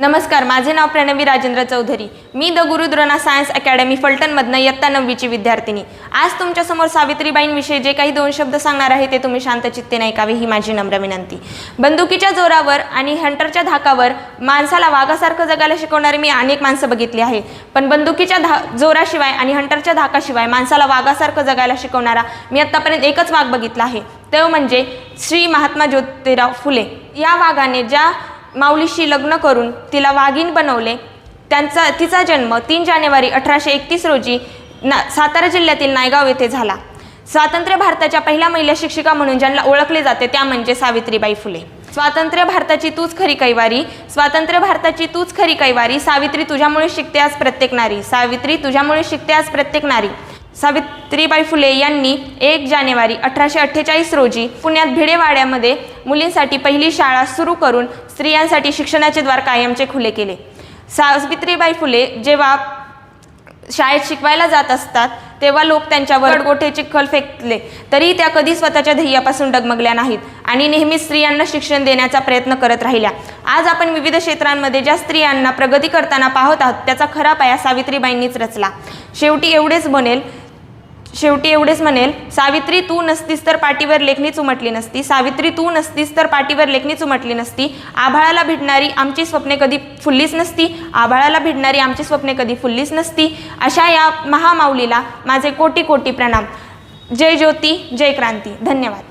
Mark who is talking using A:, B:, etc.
A: नमस्कार माझे नाव प्रणवी राजेंद्र चौधरी. मी द गुरुद्रोणा सायन्स अकॅडमी फलटणमधनं इयत्ता नववीची विद्यार्थिनी. आज तुमच्यासमोर सावित्रीबाईंविषयी जे काही दोन शब्द सांगणार आहे ते तुम्ही शांतचित्तेने ऐकावे ही माझी नम्र विनंती. बंदुकीच्या जोरावर आणि हंटरच्या धाकावर माणसाला वाघासारखं जगायला शिकवणारी मी अनेक माणसं बघितली आहे. पण बंदुकीच्या धा जोराशिवाय आणि हंटरच्या धाकाशिवाय माणसाला वाघासारखं जगायला शिकवणारा मी आत्तापर्यंत एकच वाघ बघितला आहे. तो म्हणजे श्री महात्मा ज्योतिराव फुले. या वाघाने ज्या माऊलीशी लग्न करून तिला वाघीण बनवले. त्यांचा तिचा जन्म तीन जानेवारी अठराशे एकतीस रोजी ना सातारा जिल्ह्यातील नायगाव येथे झाला. स्वातंत्र्य भारताच्या पहिल्या महिला शिक्षिका म्हणून ज्यांना ओळखले जाते त्या म्हणजे सावित्रीबाई फुले. स्वातंत्र्य भारताची तूच खरी कैवारी स्वातंत्र्य भारताची तूच खरी कैवारी सावित्री तुझ्यामुळे शिकते आज प्रत्येक नारी सावित्री तुझ्यामुळे शिकते आज प्रत्येक नारी. सावित्रीबाई फुले यांनी एक जानेवारी अठराशे अठ्ठेचाळीस रोजी पुण्यात भिडेवाड्यामध्ये मुलींसाठी पहिली शाळा सुरू करून स्त्रियांसाठी शिक्षणाचे द्वार कायमचे खुले केले. सावित्रीबाई फुले जेव्हा शाळेत शिकवायला जात असतात तेव्हा लोक त्यांच्यावर गोठे चिखल फेकले. तरी त्या कधी स्वतःच्या ध्येयापासून डगमगल्या नाहीत आणि नेहमी स्त्रियांना शिक्षण देण्याचा प्रयत्न करत राहिल्या. आज आपण विविध क्षेत्रांमध्ये ज्या स्त्रियांना प्रगती करताना पाहत आहोत त्याचा खरा पाया सावित्रीबाईंनीच रचला. शेवटी एवढेच बनेल शेवटी एवढेच म्हणेल सावित्री तू नसतीस तर पाठीवर लेखणीच उमटली नसती सावित्री तू नसतीस तर पाठीवर लेखणीच उमटली नसती आभाळाला भिडणारी आमची स्वप्ने कधी फुललीच नसती आभाळाला भिडणारी आमची स्वप्ने कधी फुललीच नसती अशा या महामाऊलीला माझे कोटी कोटी प्रणाम. जय ज्योती जय क्रांती. धन्यवाद.